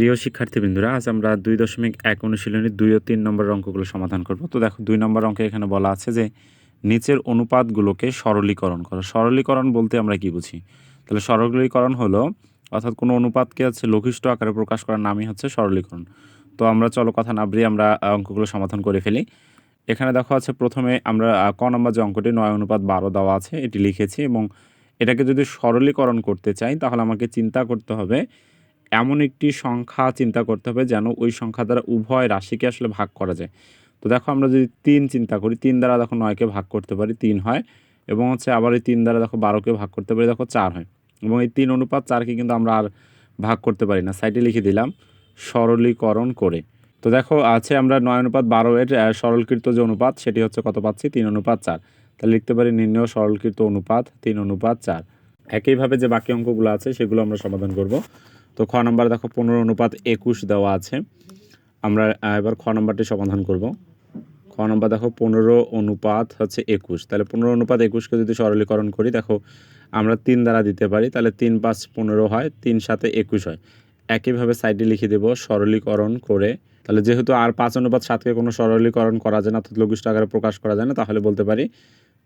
প্রিয় শিক্ষার্থীবৃন্দরা, আজ আমরা দুই দশমিক এক অনুশীলনী দুই ও তিন নম্বর অঙ্কগুলো সমাধান করব। তো দেখো, দুই নম্বর অঙ্কে এখানে বলা আছে যে, নিচের অনুপাতগুলোকে সরলীকরণ করো। সরলীকরণ বলতে আমরা কি বুঝি? তাহলে সরলীকরণ হলো, অর্থাৎ কোনো অনুপাতকে হচ্ছে লঘিষ্ঠ আকারে প্রকাশ করার নামই হচ্ছে সরলীকরণ। তো আমরা চলো কথা না বাড়িয়ে আমরা অঙ্কগুলো সমাধান করে ফেলি। এখানে দেখো আছে, প্রথমে আমরা ক নম্বর যে অঙ্কটি, নয় অনুপাত বারো দেওয়া আছে, এটি লিখেছি এবং এটাকে যদি সরলীকরণ করতে চাই, তাহলে আমাকে চিন্তা করতে হবে এমন একটি সংখ্যা চিন্তা করতে হবে যেন ওই সংখ্যা দ্বারা উভয় রাশিকে আসলে ভাগ করা যায়। তো দেখো আমরা যদি তিন চিন্তা করি, তিন দ্বারা দেখো নয়কে ভাগ করতে পারি, তিন হয় এবং হচ্ছে আবার এই তিন দ্বারা দেখো বারোকে ভাগ করতে পারি, দেখো চার হয় এবং এই তিন অনুপাত চারকে কিন্তু আমরা আর ভাগ করতে পারি না। সাইডে লিখে দিলাম, সরলীকরণ করে। তো দেখো আছে আমরা নয় অনুপাত বারো এর সরলকৃত যে অনুপাত, সেটি হচ্ছে কত পাচ্ছি? তিন অনুপাত চার। তাহলে লিখতে পারি নির্ণয় সরলকৃত অনুপাত তিন অনুপাত চার। একইভাবে যে বাকি অঙ্কগুলো আছে, সেগুলো আমরা সমাধান করব। তো খ নম্বর দেখো পনেরো অনুপাত একুশ দেওয়া আছে। আমরা এবার খ নম্বরটি সমাধান করব। খ নম্বর দেখো পনেরো অনুপাত হচ্ছে একুশ। তাহলে পনেরো অনুপাত একুশকে যদি সরলীকরণ করি, দেখো আমরা তিন দ্বারা দিতে পারি, তাহলে তিন পাঁচ পনেরো হয়, তিন সাথে একুশ হয়। একইভাবে সাইডে লিখে দেব সরলীকরণ করে। তাহলে যেহেতু আর পাঁচ অনুপাত সাতকে কোনো সরলীকরণ করা যায় না অর্থাৎ লঘিষ্ঠ আকারে প্রকাশ করা যায় না, তাহলে বলতে পারি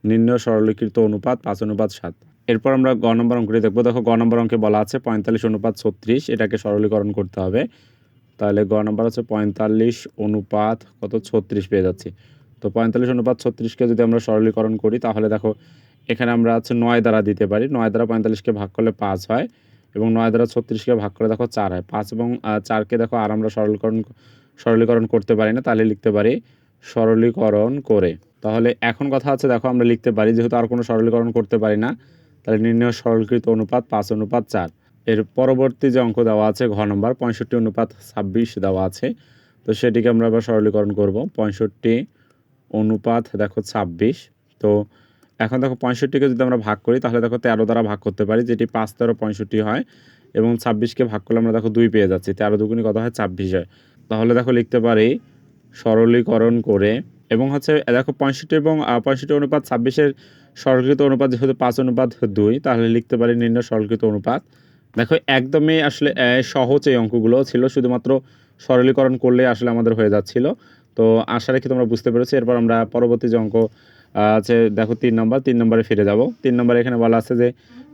নির্ণয় সরলীকৃত অনুপাত পাঁচ অনুপাত সাত। এরপর আমরা গ নম্বর অঙ্কটি দেখব। দেখো, গ নম্বর অঙ্কে বলা আছে পঁয়তাল্লিশ অনুপাত ছত্রিশ, এটাকে সরলীকরণ করতে হবে। তাহলে গ নম্বর হচ্ছে পঁয়তাল্লিশ অনুপাত কত? ছত্রিশ পেয়ে যাচ্ছি। তো পঁয়তাল্লিশ অনুপাত ছত্রিশকে যদি আমরা সরলীকরণ করি, তাহলে দেখো, এখানে আমরা হচ্ছে নয় দ্বারা দিতে পারি। নয় দ্বারা পঁয়তাল্লিশকে ভাগ করলে পাঁচ হয় এবং নয় দ্বারা ছত্রিশকে ভাগ করে দেখো চার হয়। পাঁচ এবং চারকে দেখো আর আমরা সরলীকরণ সরলীকরণ করতে পারি না, তাহলে লিখতে পারি সরলীকরণ করে। তাহলে এখন কথা আছে, দেখো আমরা লিখতে পারি, যেহেতু আর কোনো সরলীকরণ করতে পারি না, তাহলে নির্ণয় সরলকৃত অনুপাত পাঁচ, অনুপাত চার। এর পরবর্তী যে অঙ্ক দেওয়া আছে, ঘ নম্বর, পঁয়ষট্টি অনুপাত ছাব্বিশ দেওয়া আছে, তো সেটিকে আমরা আবার সরলীকরণ করব। পঁয়ষট্টি অনুপাত, দেখো ছাব্বিশ, তো এখন দেখো পঁয়ষট্টিকে যদি আমরা ভাগ করি, তাহলে দেখো তেরো দ্বারা ভাগ করতে পারি, যেটি পাঁচ, তেরো, পঁয়ষট্টি হয়, এবং ছাব্বিশকে ভাগ করলে আমরা দেখো দুই পেয়ে যাচ্ছি, তেরো দুগুণি কত হয়? ছাব্বিশ হয়। তাহলে দেখো লিখতে পারি সরলীকরণ করে এবং হচ্ছে দেখো পঁয়ষট্টি এবং পঁয়ষট্টি অনুপাত ছাব্বিশের সরলকৃত অনুপাত যেহেতু পাঁচ অনুপাত দুই, তাহলে লিখতে পারি নিম্ন সরলকৃত অনুপাত। দেখো, একদমই আসলে সহজ এই অঙ্কগুলো ছিল, শুধুমাত্র সরলীকরণ করলে আসলে আমাদের হয়ে যাচ্ছিল। তো আশা রাখি তোমরা বুঝতে পেরেছ, এরপর আমরা পরবর্তী যে অঙ্ক আছে, দেখো তিন নম্বর, তিন নম্বরে ফিরে যাব। তিন নম্বরে এখানে বলা আছে যে,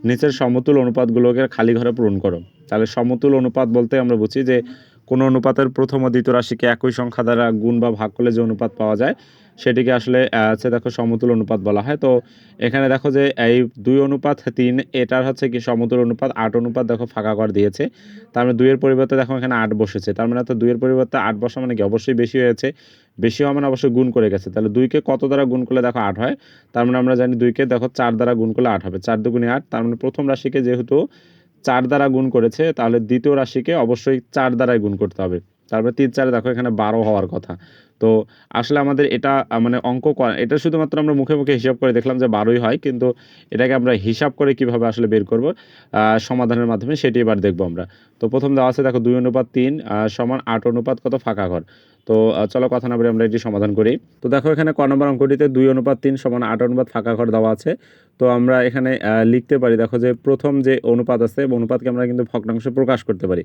নিচের সমতুল অনুপাতগুলোকে খালি ঘরে পূরণ করো। তাহলে সমতুল অনুপাত বলতে আমরা বুঝি যে কোনো অনুপাতের প্রথম ও দ্বিতীয় রাশিকে একই সংখ্যা দ্বারা গুণ বা ভাগ করলে যে অনুপাত পাওয়া যায়, সেটিকে আসলে হচ্ছে দেখো সমতুল অনুপাত বলা হয়। তো এখানে দেখো যে এই দুই অনুপাত, তিন, এটার হচ্ছে কি সমতুল অনুপাত, আট অনুপাত দেখো ফাঁকা ঘর দিয়েছে। তার মানে দুইয়ের পরিবর্তে দেখো এখানে আট বসেছে। তার মানে তো দুইয়ের পরিবর্তে আট বসা মানে কি অবশ্যই বেশি হয়েছে। বেশি হওয়া মানে অবশ্যই গুণ করে গেছে। তাহলে দুইকে কত দ্বারা গুণ করলে দেখো আট হয়? তার মানে আমরা জানি দুইকে দেখো চার দ্বারা গুণ করলে আট হবে। চার দুগুণে আট, তার মানে প্রথম রাশিকে যেহেতু চার দ্বারা গুণ করেছে, তাহলে দ্বিতীয় রাশিকে অবশ্যই চার দ্বারাই গুণ করতে হবে। তারপরে তিন চারে দেখো এখানে বারো হওয়ার কথা। তো আসলে আমাদের এটা মানে অঙ্ক এটা শুধুমাত্র আমরা মুখে মুখে হিসাব করে দেখলাম যে বারোই হয়, কিন্তু এটাকে আমরা হিসাব করে কীভাবে আসলে বের করব সমাধানের মাধ্যমে সেটি এবার দেখব আমরা। তো প্রথম দেওয়া আছে দেখো দুই অনুপাত তিন সমান আট অনুপাত কত? ফাঁকা ঘর। তো চলো কথা না বলে আমরা এটি সমাধান করি। তো দেখো, এখানে ক নম্বর অঙ্কটিতে দুই অনুপাত তিন সমান আট অনুপাত ফাঁকা ঘর দেওয়া আছে। তো আমরা এখানে লিখতে পারি, দেখো যে প্রথম যে অনুপাত আছে অনুপাতকে আমরা কিন্তু ভগ্নাংশে প্রকাশ করতে পারি।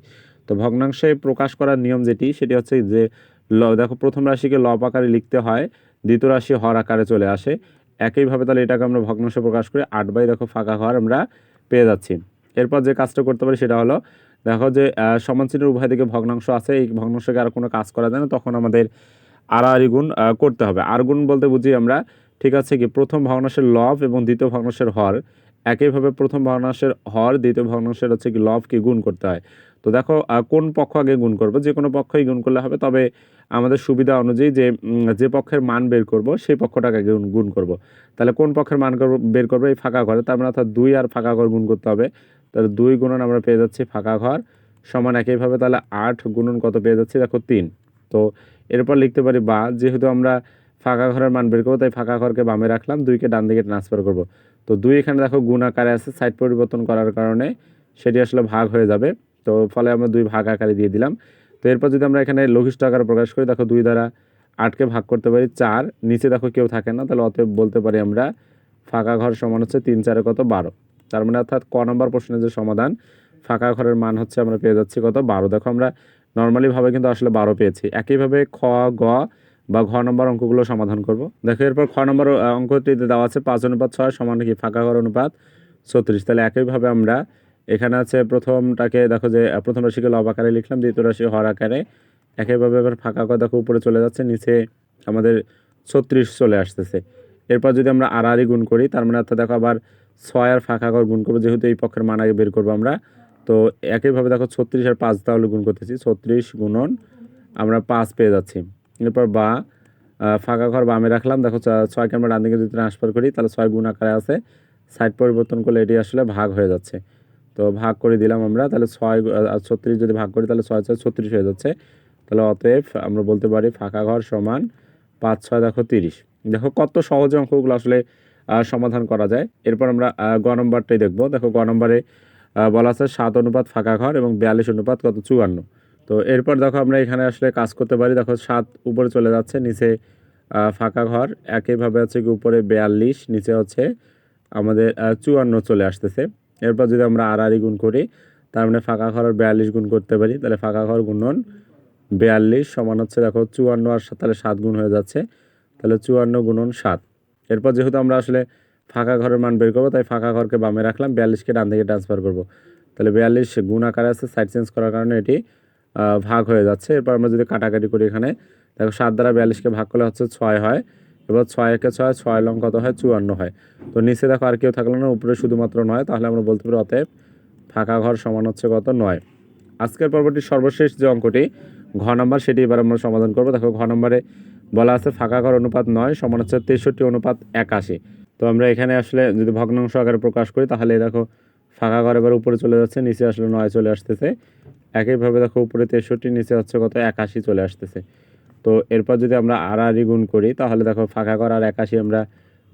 তো ভগ্নাংশে প্রকাশ করার নিয়ম যেটি, সেটি হচ্ছে যে ল, দেখো, প্রথম রাশিকে লব আকারে লিখতে হয়, দ্বিতীয় রাশি হর আকারে চলে আসে। একইভাবে তাহলে এটাকে আমরা ভগ্নাংশে প্রকাশ করে আট বাই, দেখো, ফাঁকা ঘর আমরা পেয়ে যাচ্ছি। এরপর যে কাজটা করতে পারি, সেটা হলো দেখো যে সমান চিহ্নের উভয় দিকে ভগ্নাংশ আছে, এই ভগ্নাংশকে আর কোনো কাজ করা যায় না, তখন আমাদের আড়াআড়ি গুণ করতে হবে। আর গুণ বলতে বুঝি আমরা, ঠিক আছে কি, প্রথম ভগ্নাংশের লব এবং দ্বিতীয় ভগ্নাংশের হর। একইভাবে প্রথম ভগ্নাংশের হর, দ্বিতীয় ভগ্নাংশের হচ্ছে কি লবকে গুণ করতে হয়। তো দেখো কোন পক্ষ আগে গুণ করব? যে কোনো পক্ষই গুণ করলে হবে, তবে আমাদের সুবিধা অনুযায়ী যে যে পক্ষের মান বের করব, সেই পক্ষটাকে গুণ গুণ করব। তাহলে কোন পক্ষের মান বের করব? এই ফাঁকা ঘরে, তার মানে অর্থাৎ দুই আর ফাঁকা ঘর গুণ করতে হবে। তাহলে দুই গুণন আমরা পেয়ে যাচ্ছি ফাঁকা ঘর, সমান একইভাবে তাহলে আট গুণন কত পেয়ে যাচ্ছি? দেখো তিন। তো এরপর লিখতে পারি বা, যেহেতু আমরা ফাঁকা ঘরের মান বের করব, তাই ফাঁকা ঘরকে বামে রাখলাম, দুইকে ডান দিকে ট্রান্সফার করব। তো দুই এখানে দেখো গুণ আকারে আছে সাইড পরিবর্তন করার কারণে সেটি আসলে ভাগ হয়ে যাবে। তো ফলে আমরা দুই ভাগ আকারে দিয়ে দিলাম। তো এরপর যদি আমরা এখানে লঘিষ্ঠ আকারে প্রকাশ করি, দেখো দুই দ্বারা আটকে ভাগ করতে পারি চার, নিচে দেখো কেউ থাকে না, তাহলে অতএব বলতে পারি আমরা ফাঁকা ঘর সমান হচ্ছে তিন, চারে কত? বারো। তার মানে অর্থাৎ ক নম্বর প্রশ্নের যে সমাধান, ফাঁকা ঘরের মান হচ্ছে আমরা পেয়ে যাচ্ছি কত? বারো। দেখো আমরা নর্মালিভাবে কিন্তু আসলে বারো পেয়েছি। একইভাবে খ, গ বা ঘ নম্বর অঙ্কগুলো সমাধান করব। দেখো এরপর খ নম্বর অঙ্কটিতে দেওয়া আছে পাঁচ অনুপাত ছয় সমান কি? ফাঁকা ঘর অনুপাত ছত্রিশ। তাহলে একইভাবে আমরা এখানে আছে প্রথমটাকে দেখো যে প্রথম রাশিকে লব আকারে লিখলাম, দ্বিতীয় রাশি হর আকারে। একইভাবে এবার ফাঁকা ঘর দেখো উপরে চলে যাচ্ছে, নিচে আমাদের ছত্রিশ চলে আসতেছে। এরপর যদি আমরা আড়াআড়ি গুণ করি, তার মানে অর্থাৎ দেখো আবার ছয় আর ফাঁকা ঘর গুণ করব, যেহেতু এই পক্ষের মান আগে বের করব আমরা। তো একইভাবে দেখো ছত্রিশ আর পাঁচ তাহলে গুণ করতেছি, ছত্রিশ গুণন আমরা পাঁচ পেয়ে যাচ্ছি। এরপর বা ফাঁকা ঘর বামে রাখলাম, দেখো ছয়কে আমরা ডান দিকে যদি ট্রান্সফার করি, তাহলে ছয় গুণ আকারে আছে। সাইড পরিবর্তন করলে এটি আসলে ভাগ হয়ে যাচ্ছে। তো ভাগ করে দিলাম আমরা, তাহলে ছয় ছত্রিশ যদি ভাগ করি, তাহলে ছয় ছয়, ছত্রিশ হয়ে যাচ্ছে। তাহলে অতএব আমরা বলতে পারি ফাঁকা ঘর সমান পাঁচ, ছয়, দেখো তিরিশ। দেখো কত সহজে অঙ্কগুলো আসলে সমাধান করা যায়। এরপর আমরা গ নম্বরটাই দেখব। দেখো, গ নম্বরে বলা আছে সাত অনুপাত ফাঁকা ঘর এবং বিয়াল্লিশ অনুপাত কত? চুয়ান্ন। তো এরপর দেখো আমরা এখানে আসলে কাজ করতে পারি। দেখো, সাত উপরে চলে যাচ্ছে, নিচে ফাঁকা ঘর। একইভাবে হচ্ছে কি উপরে বিয়াল্লিশ, নিচে হচ্ছে আমাদের চুয়ান্ন চলে আসতেছে। এরপর যদি আমরা আড়াআড়ি গুণ করি, তার মানে ফাঁকা ঘর বিয়াল্লিশ গুণ করতে পারি, তাহলে ফাঁকা ঘর গুণন বিয়াল্লিশ সমান হচ্ছে দেখো চুয়ান্ন আর তাহলে সাত গুণ হয়ে যাচ্ছে। তাহলে চুয়ান্ন গুণন সাত। এরপর যেহেতু আমরা আসলে ফাঁকা ঘরের মান বের করব, তাই ফাঁকা ঘরকে বামে রাখলাম, বিয়াল্লিশকে ডান দিকে ট্রান্সফার করব। তাহলে বিয়াল্লিশ গুণ আকারে আছে সাইড চেঞ্জ করার কারণে এটি ভাগ হয়ে যাচ্ছে। এরপর আমরা যদি কাটাকাটি করি এখানে, দেখো সাত দ্বারা বিয়াল্লিশকে ভাগ করলে হচ্ছে ছয় হয়, এবার ছয় একে ছয় ছয় লং কত হয়? চুয়ান্ন হয়। তো নিচে দেখো আর কেউ থাকল না, উপরে শুধুমাত্র নয়, তাহলে আমরা বলতে পারি অতএব ফাঁকা ঘর সমান হচ্ছে কত? নয়। আজকের পর্বটির সর্বশেষ যে অঙ্কটি, ঘ নম্বর, সেটি এবার আমরা সমাধান করব। দেখো ঘ নম্বরে বলা আছে ফাঁকা ঘর অনুপাত নয়, সমান হচ্ছে তেষট্টি অনুপাত একাশি। তো আমরা এখানে আসলে যদি ভগ্নাংশ আকারে প্রকাশ করি, তাহলে দেখো ফাঁকা ঘর এবার উপরে চলে যাচ্ছে, নিচে আসলে নয় চলে আসতেছে। একইভাবে দেখো উপরে তেষট্টি, নিচে হচ্ছে কত একাশি চলে আসতেছে। তো এরপর যদি আমরা আড়াআড়ি গুণ করি, তাহলে দেখো ফাঁকা ঘর আর একাশি আমরা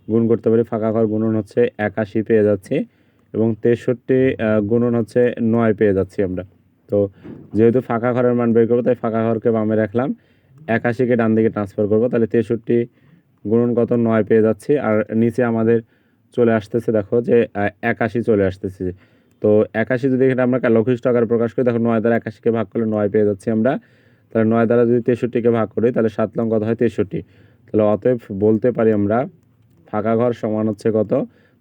গুণ করতে পারি। ফাঁকা ঘর গুণন হচ্ছে একাশি পেয়ে যাচ্ছি এবং তেষট্টি গুণন হচ্ছে নয় পেয়ে যাচ্ছি আমরা। তো যেহেতু ফাঁকা ঘরের মান বের করব, তাই ফাঁকা ঘরকে বামে রাখলাম। একাশিকে ডান দিকে ট্রান্সফার করব, তাহলে তেষট্টি গুণন কত? নয় পেয়ে যাচ্ছি। আর নিচে আমাদের চলে আসতেছে, দেখো যে একাশি চলে আসতেছে। তো একাশি যদি এখানে আমরা লঘিষ্ঠ আকারে প্রকাশ করি, দেখো নয় দ্বারা একাশিকে ভাগ করলে নয় পেয়ে যাচ্ছি আমরা। তাহলে নয় দ্বারা যদি তেষট্টিকে ভাগ করি, তাহলে সাত লং কত হয়? তেষট্টি। তাহলে অতএব বলতে পারি আমরা, ফাঁকা ঘর সমান হচ্ছে কত?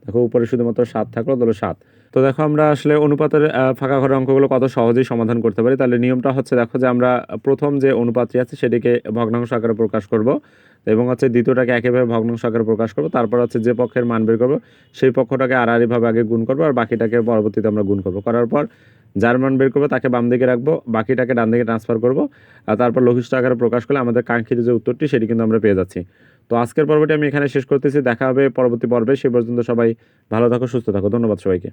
দেখো উপরে শুধুমাত্র সাত থাকল, তাহলে সাত। তো দেখো আমরা আসলে অনুপাতের ফাঁকা ঘরের অঙ্কগুলো কত সহজেই সমাধান করতে পারি। তাহলে নিয়মটা হচ্ছে দেখো যে আমরা প্রথম যে অনুপাতটি আছে সেটিকে ভগ্নাংশ আকারে প্রকাশ করব এবং হচ্ছে দ্বিতীয়টাকে একইভাবে ভগ্নাংশ আকারে প্রকাশ করব। তারপর হচ্ছে যে পক্ষের মান বের করব, সেই পক্ষটাকে আড়াআড়িভাবে আগে গুণ করব আর বাকিটাকে পরবর্তীতে আমরা গুণ করব। করার পর যার মান বের করব তাকে বাম দিকে রাখব, বাকিটাকে ডান দিকে ট্রান্সফার করব আর তারপর লঘিষ্ঠ আকারে প্রকাশ করলে আমাদের কাঙ্ক্ষিত যে উত্তরটি সেটি কিন্তু আমরা পেয়ে যাচ্ছি। তো আজকের পর্বটি আমি এখানে শেষ করতেছি, দেখা হবে পরবর্তী পর্বে। সে পর্যন্ত সবাই ভালো থাকো, সুস্থ থাকো। ধন্যবাদ সবাইকে।